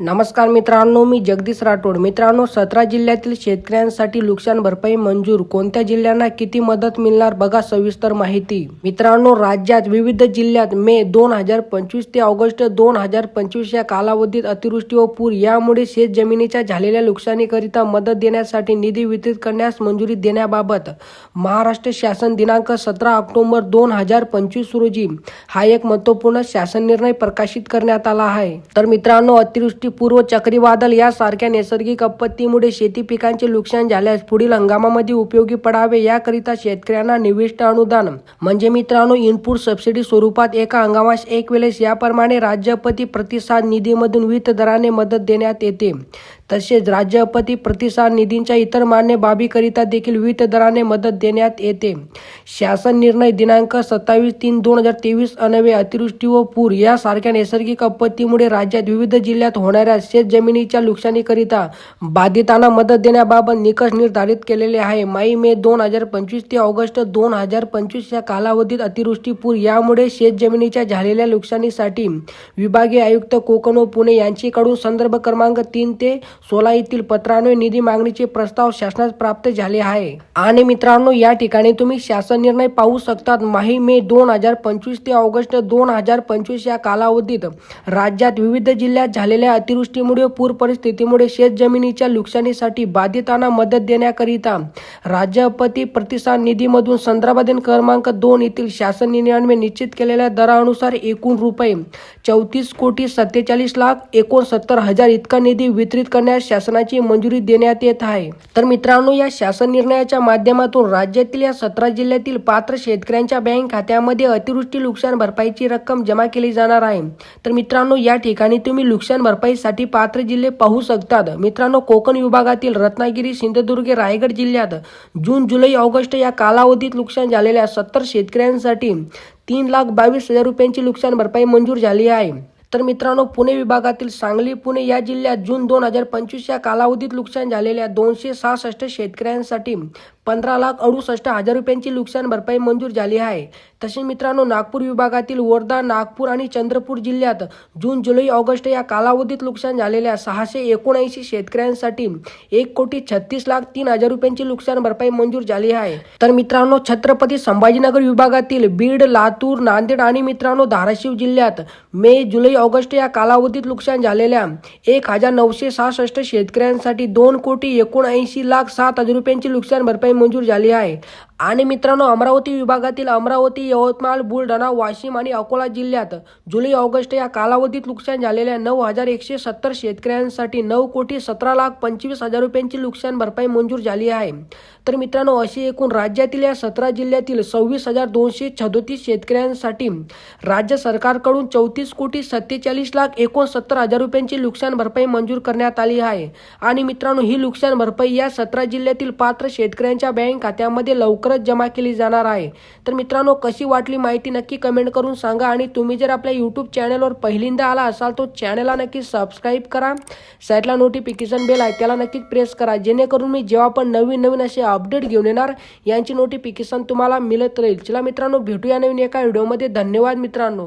नमस्कार मित्रांनो मी जगदीश राठोड. मित्रांनो सतरा जिल्ह्यातील शेतकऱ्यांसाठी नुकसान भरपाई मंजूर. कोणत्या जिल्ह्यांना किती मदत मिळणार बघा सविस्तर माहिती. मित्रांनो राज्यात विविध जिल्ह्यात मे दोन हजार पंचवीस ते ऑगस्ट दोन हजार पंचवीस या कालावधीत अतिवृष्टी व पूर. यामुळे शेत जमिनीच्या झालेल्या नुकसानीकरिता मदत देण्यासाठी निधी वितरित करण्यास मंजुरी देण्याबाबत महाराष्ट्र शासन दिनांक सतरा ऑक्टोबर दोन हजार पंचवीस रोजी हा एक महत्त्वपूर्ण शासन निर्णय प्रकाशित करण्यात आला आहे. तर मित्रांनो अतिवृष्टी पूर्व चक्रीवादळ यासारख्या नैसर्गिक आपत्तीमुळे शेती पिकांचे नुकसान झाल्यास पुढील हंगामामध्ये उपयोगी पडावे याकरिता शेतकऱ्यांना निविष्ट अनुदान. म्हणजे मित्रांनो इनपुट सबसिडी स्वरूपात एका हंगामास एक वेळेस याप्रमाणे राज्यपती प्रतिसाद निधीमधून वित्त दराने मदत देण्यात येते. तसेच राज्य आपत्ती प्रतिसाद निधींच्या इतर मान्य बाबीकरिता देखील विविध दराने मदत देण्यात येते. शासन निर्णय दिनांक सत्तावीस तीन दोन हजार तेवीस अनवे अतिवृष्टी व पूर यासारख्या नैसर्गिक आपत्तीमुळे राज्यात विविध जिल्ह्यात होणाऱ्या शेत जमिनीच्या नुकसानीकरिता बाधितांना मदत देण्याबाबत निकष निर्धारित केलेले आहे. माई मे दोन हजार पंचवीस ते ऑगस्ट दोन हजार पंचवीस या कालावधीत अतिवृष्टी पूर यामुळे शेत जमिनीच्या झालेल्या नुकसानीसाठी विभागीय आयुक्त कोकण व पुणे यांच्याकडून संदर्भ क्रमांक तीन ते सोला येथील पत्रान्वये निधी मागणीचे प्रस्ताव शासनास प्राप्त झाले आहे. आणि मित्रांनो या ठिकाणी तुम्ही शासन निर्णय पाहू शकतात. माही मे दोन हजार पंचवीस ते ऑगस्ट दोन हजार पंचवीस या कालावधीत राज्यात विविध जिल्ह्यात झालेल्या अतिवृष्टीमुळे पूर परिस्थितीमुळे शेत जमिनीच्या नुकसानीसाठी बाधितांना मदत देण्याकरिता राज्य आपत्ती प्रतिसाद निधीमधून संदर्भाधीन क्रमांक दोन येथील शासन निर्णयाने निश्चित केलेल्या दरानुसार एकूण रुपये चौतीस कोटी सत्तेचाळीस लाख एकोणसत्तर हजार इतका निधी वितरित करण्यास शासनाची मंजुरी देण्यात येत आहे. तर मित्रांनो या शासन निर्णयाच्या माध्यमातून राज्यातील या सतरा जिल्ह्यातील पात्र शेतकऱ्यांच्या बँक खात्यामध्ये अतिवृष्टी नुकसान भरपाईची रक्कम जमा केली जाणार आहे. तर मित्रांनो या ठिकाणी तुम्ही नुकसान भरपाईसाठी पात्र जिल्हे पाहू शकतात. मित्रांनो कोकण विभागातील रत्नागिरी सिंधुदुर्ग रायगड जिल्ह्यात जून जुलै ऑगस्ट या कालावधीत नुकसान झालेल्या सत्तर शेतकऱ्यांसाठी तीन लाख बावीस हजार रुपयांची नुकसान भरपाई मंजूर झाली आहे. तर मित्रांनो पुणे विभागातील सांगली पुणे या जिल्ह्यात जून दोन हजार पंचवीस या कालावधीत नुकसान झालेल्या दोनशे सहासष्ट शेतकऱ्यांसाठी पंधरा लाख अडुसष्ट हजार रुपयांची नुकसान भरपाई मंजूर झाली आहे. तसेच मित्रांनो नागपूर विभागातील वर्धा नागपूर आणि चंद्रपूर जिल्ह्यात जून जुलै ऑगस्ट या कालावधीत नुकसान झालेल्या सहाशे एकोणऐंशी शेतकऱ्यांसाठी एक कोटी छत्तीस लाख तीन हजार रुपयांची नुकसान भरपाई मंजूर झाली आहे. तर मित्रांनो छत्रपती संभाजीनगर विभागातील बीड लातूर नांदेड आणि मित्रांनो धाराशिव जिल्ह्यात मे जुलै ऑगस्ट या कालावधीत नुकसान झालेल्या एक हजार नऊशे सहासष्ट शेतकऱ्यांसाठी दोन कोटी एकोणऐंशी लाख सात हजार रुपयांची नुकसान भरपाई मंजूर झाली आहे आणि मित्रांनो अमरावती विभागातील अमरावती यवतमाळ बुलढाणा वाशिम आणि अकोला जिल्ह्यात जुलै ऑगस्ट या कालावधीत नुकसान झालेल्या नऊ हजार एकशे सत्तर शेतकऱ्यांसाठी नऊ कोटी सतरा लाख पंचवीस हजार रुपयांची नुकसान भरपाई मंजूर झाली आहे. तर मित्रांनो अशी एकूण राज्यातील या सतरा जिल्ह्यातील सव्वीस हजार दोनशे सदोतीस शेतकऱ्यांसाठी राज्य सरकारकडून चौतीस कोटी सत्तेचाळीस लाख एकोणसत्तर हजार रुपयांची नुकसान भरपाई मंजूर करण्यात आली आहे. आणि मित्रांनो ही नुकसान भरपाई या सतरा जिल्ह्यातील पात्र शेतकऱ्यांच्या बँक खात्यामध्ये लवकर लवकरच जमा केली जाणार आहे. तर मित्रांनो कशी वाटली माहिती नक्की कमेंट करून सांगा आणि तुम्ही जर आपल्या यूट्यूब चॅनलवर पहिल्यांदा आला असाल तो चॅनलला नक्की सबस्क्राईब करा. साईडला नोटिफिकेशन बेल आहे त्याला नक्कीच प्रेस करा. जेणेकरून मी जेव्हा पण नवीन नवीन असे अपडेट घेऊन येणार यांची नोटिफिकेशन तुम्हाला मिळत राहील. चला मित्रांनो भेटूया नवीन एका व्हिडिओमध्ये धन्यवाद मित्रांनो.